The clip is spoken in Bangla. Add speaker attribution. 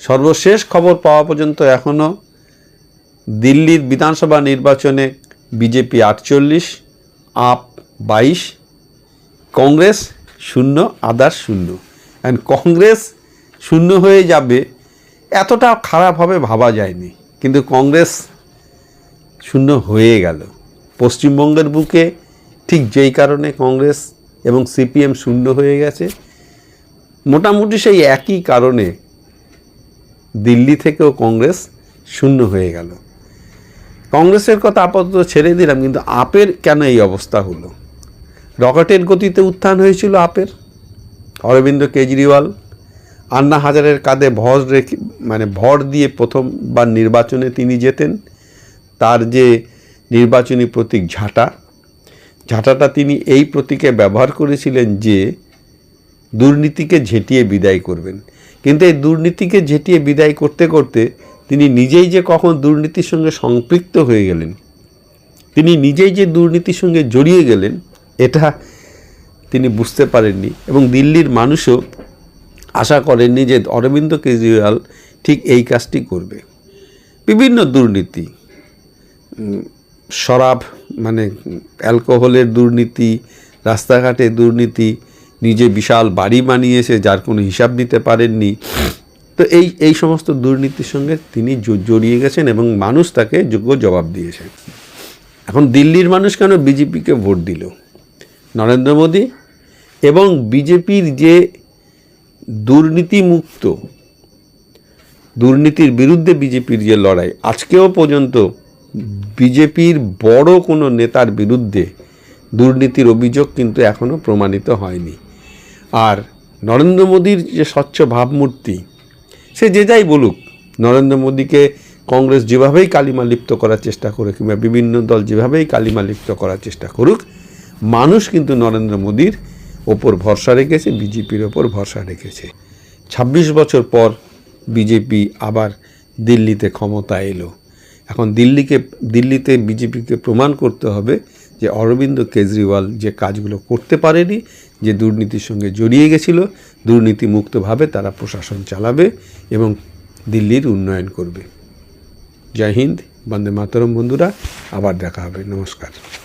Speaker 1: সর্বশেষ খবর পাওয়া পর্যন্ত এখনও দিল্লির বিধানসভা নির্বাচনে বিজেপি আটচল্লিশ, আপ বাইশ, কংগ্রেস শূন্য আদার শূন্য। অ্যান্ড কংগ্রেস শূন্য হয়ে যাবে এতটা খারাপ হবে ভাবা যায়নি। কিন্তু কংগ্রেস শূন্য হয়ে গেল। পশ্চিমবঙ্গের বুকে ঠিক যেই কারণে কংগ্রেস এবং সিপিএম শূন্য হয়ে গেছে। মোটামুটি সেই একই কারণে দিল্লি থেকেও কংগ্রেস শূন্য হয়ে গেল। কংগ্রেসের কথা আপাতত ছেড়ে দিলাম, কিন্তু আপের কেন এই অবস্থা হলো? রকেটের গতিতে উত্থান হয়েছিল আপের। অরবিন্দ কেজরিওয়াল আন্না হাজারের কাঁধে ভর রেখে মানে ভর দিয়ে প্রথমবার নির্বাচনে তিনি যেতেন তার যে নির্বাচনী প্রতীক ঝাঁটা, ঝাঁটাটা তিনি এই প্রতীকে ব্যবহার করেছিলেন যে দুর্নীতিকে ঝেঁটিয়ে বিদায় করবেন। কিন্তু এই দুর্নীতিকে ঝেঁটিয়ে বিদায় করতে করতে তিনি নিজেই যে কখন দুর্নীতির সঙ্গে সম্পৃক্ত হয়ে গেলেন, তিনি নিজেই যে দুর্নীতির সঙ্গে জড়িয়ে গেলেন, এটা তিনি বুঝতে পারেননি এবং দিল্লির মানুষও আশা করেননি যে অরবিন্দ কেজরিওয়াল ঠিক এই কাজটি করবে। বিভিন্ন দুর্নীতি শরাব মানে অ্যালকোহলের দুর্নীতি রাস্তাঘাটে দুর্নীতি নিজে বিশাল বাড়ি বানিয়েছে, যার কোনো হিসাব নিতে পারেননি। তো এই এই সমস্ত দুর্নীতির সঙ্গে তিনি জড়িয়ে গেছেন এবং মানুষ তাকে যোগ্য জবাব দিয়েছে। এখন দিল্লির মানুষ কেন বিজেপিকে ভোট দিল? নরেন্দ্র মোদী এবং বিজেপির যে দুর্নীতিমুক্ত, দুর্নীতির বিরুদ্ধে বিজেপির যে লড়াই, আজকেও পর্যন্ত বিজেপির বড় কোনো নেতার বিরুদ্ধে দুর্নীতির অভিযোগ কিন্তু এখনও প্রমাণিত হয়নি। আর নরেন্দ্র মোদীর যে স্বচ্ছ ভাবমূর্তি, সে যে যাই বলুক, নরেন্দ্র মোদীকে কংগ্রেস যেভাবেই কালিমা লিপ্ত করার চেষ্টা করে কিংবা বিভিন্ন দল যেভাবেই কালিমা লিপ্ত করার চেষ্টা করুক, মানুষ কিন্তু নরেন্দ্র মোদীর ওপর ভরসা রেখেছে, বিজেপির ওপর ভরসা রেখেছে। ছাব্বিশ বছর পর বিজেপি আবার দিল্লিতে ক্ষমতা এলো। এখন দিল্লিকে, দিল্লিতে বিজেপিকে প্রমাণ করতে হবে যে অরবিন্দ কেজরিওয়াল যে কাজগুলো করতে পারেনি, যে দুর্নীতির সঙ্গে জড়িয়ে গেছিল, দুর্নীতিমুক্তভাবে তারা প্রশাসন চালাবে এবং দিল্লির উন্নয়ন করবে। জয় হিন্দ, বন্দে মাতরম বন্ধুরা, আবার দেখা হবে। নমস্কার।